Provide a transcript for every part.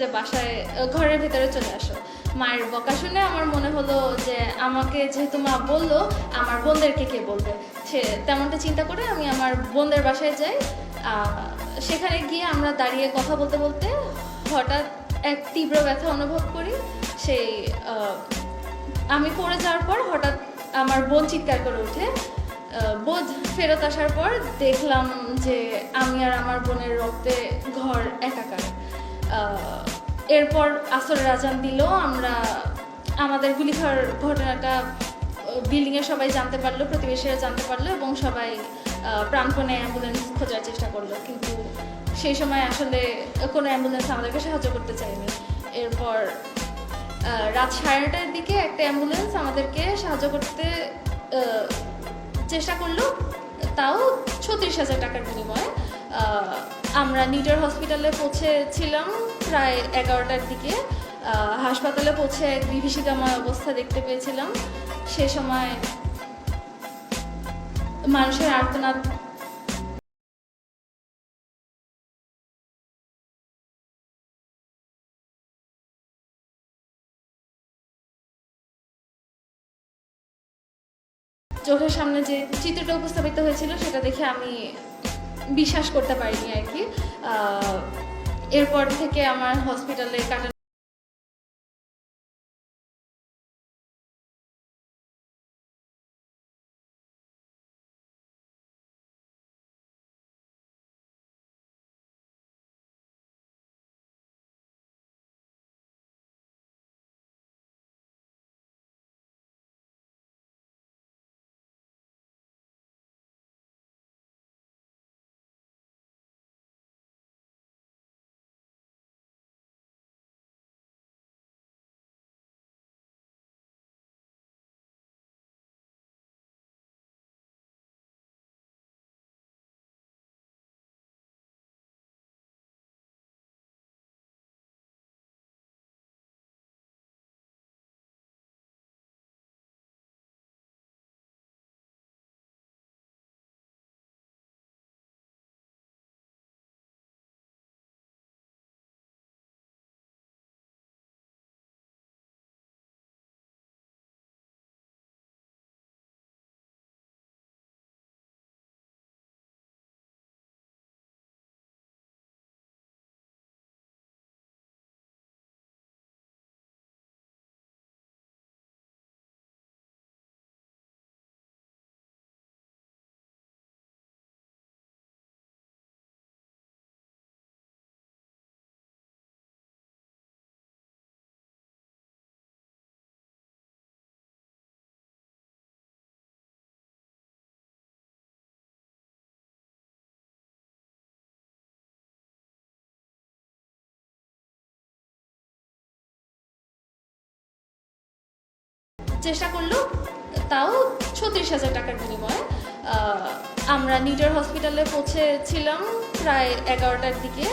যে বাসায় ঘরের ভেতরে চলে আসো। মায়ের বকা শুনে আমার মনে হলো যে আমাকে যেহেতু মা বলল, আমার বোনদেরকে কে বলবে? সে তেমনটা চিন্তা করে আমি আমার বোনদের বাসায় যাই। সেখানে গিয়ে আমরা দাঁড়িয়ে কথা বলতে বলতে হঠাৎ এক তীব্র ব্যথা অনুভব করি। সেই আমি পড়ে যাওয়ার পর হঠাৎ আমার বোন চিৎকার করে ওঠে। বোধ ফেরত আসার পর দেখলাম যে আমি আর আমার বোনের রক্তে ঘর একাকার। এরপর আসরের আজান দিল, আমরা আমাদের গুলি খাওয়ার ঘটনাটা বিল্ডিংয়ে সবাই জানতে পারল, প্রতিবেশীরা জানতে পারল এবং সবাই প্রাণপণে অ্যাম্বুলেন্স খোঁজার চেষ্টা করল। কিন্তু সেই সময় আসলে কোনো অ্যাম্বুলেন্স আমাদেরকে সাহায্য করতে চায়নি। এরপর রাত সাড়ে নটার দিকে একটা অ্যাম্বুলেন্স আমাদেরকে সাহায্য করতে চেষ্টা করল। তাও ছত্রিশ হাজার টাকার বিনিময়ে আমরা নিটার হসপিটালে পৌঁছেছিলাম প্রায় এগারোটার দিকে। হাসপাতালে পৌঁছে এক বিভীষিকাময় অবস্থা দেখতে পেয়েছিলাম। সে সময় মানুষের আর্তনাদ চোখের সামনে যে চিত্রটা উপস্থাপিত হয়েছিল, সেটা দেখে আমি বিশ্বাস করতে পারিনি আর কি। এরপর থেকে আমার হসপিটালে কাটানো চেষ্টা করল তাও ছত্রিশ হাজার টাকার বিনিময়ে। আমরা নিটার হসপিটালে পৌঁছেছিলাম প্রায় এগারোটার দিকে।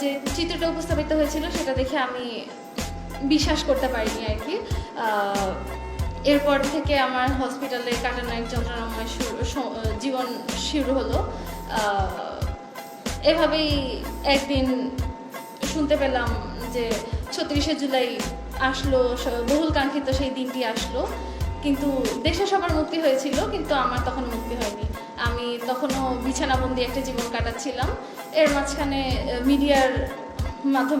যে চিত্রটা উপস্থাপিত হয়েছিল সেটা দেখে আমি বিশ্বাস করতে পারিনি আর কি। এরপর থেকে আমার হসপিটালে কাটানো এক যন্ত্রণাময় জীবন শুরু হলো। এভাবেই একদিন শুনতে পেলাম যে ছত্রিশে জুলাই আসলো বহুল কাঙ্ক্ষিত সেই দিনটি আসলো। কিন্তু দেশে সবার মুক্তি হয়েছিল, কিন্তু আমার তখন মুক্তি হয়নি। আমি তখনও বিছানাবন্দি একটা জীবন কাটাচ্ছিলাম। এর মাঝখানে মিডিয়ার মাধ্যমে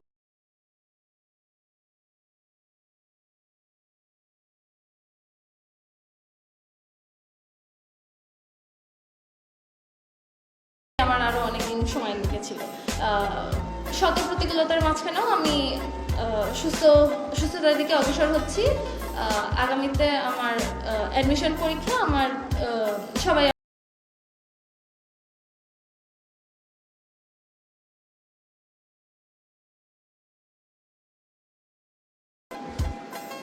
আমার আরও অনেকদিন সময় লেগেছিল। শত প্রতিকূলতার মাঝখানেও আমি সুস্থ, সুস্থতার দিকে অগ্রসর হচ্ছি। আগামীতে আমার অ্যাডমিশন পরীক্ষা আমার সবাই